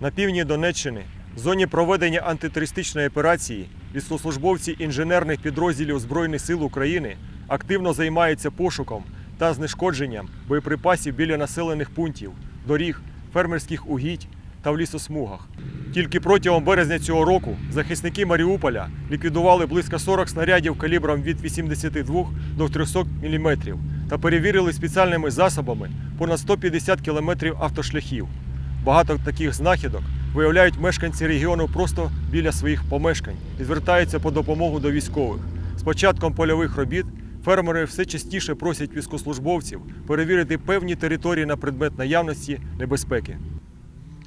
На півдні Донеччини, в зоні проведення антитерористичної операції, військовослужбовці інженерних підрозділів Збройних сил України активно займаються пошуком та знешкодженням боєприпасів біля населених пунктів, доріг, фермерських угідь та в лісосмугах. Тільки протягом березня цього року захисники Маріуполя ліквідували близько 40 снарядів калібром від 82 до 300 мм та перевірили спеціальними засобами понад 150 км автошляхів. Багато таких знахідок виявляють мешканці регіону просто біля своїх помешкань і звертаються по допомогу до військових. З початком польових робіт фермери все частіше просять військовослужбовців перевірити певні території на предмет наявності небезпеки.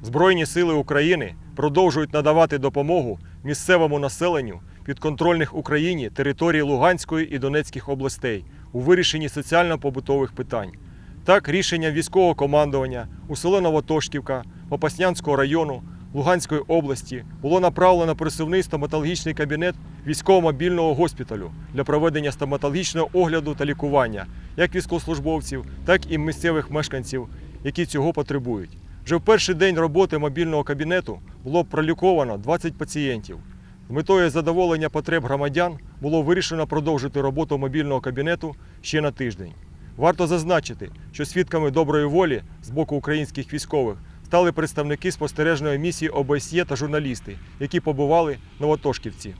Збройні сили України продовжують надавати допомогу місцевому населенню підконтрольних Україні територій Луганської і Донецьких областей у вирішенні соціально-побутових питань. Так, рішення військового командування у село Новотошківка Попаснянського району Луганської області було направлено присувний стоматологічний кабінет військово-мобільного госпіталю для проведення стоматологічного огляду та лікування як військовослужбовців, так і місцевих мешканців, які цього потребують. Вже в перший день роботи мобільного кабінету було проліковано 20 пацієнтів. З метою задоволення потреб громадян було вирішено продовжити роботу мобільного кабінету ще на тиждень. Варто зазначити, що свідками доброї волі з боку українських військових стали представники спостережної місії ОБСЄ та журналісти, які побували в Новотошківці.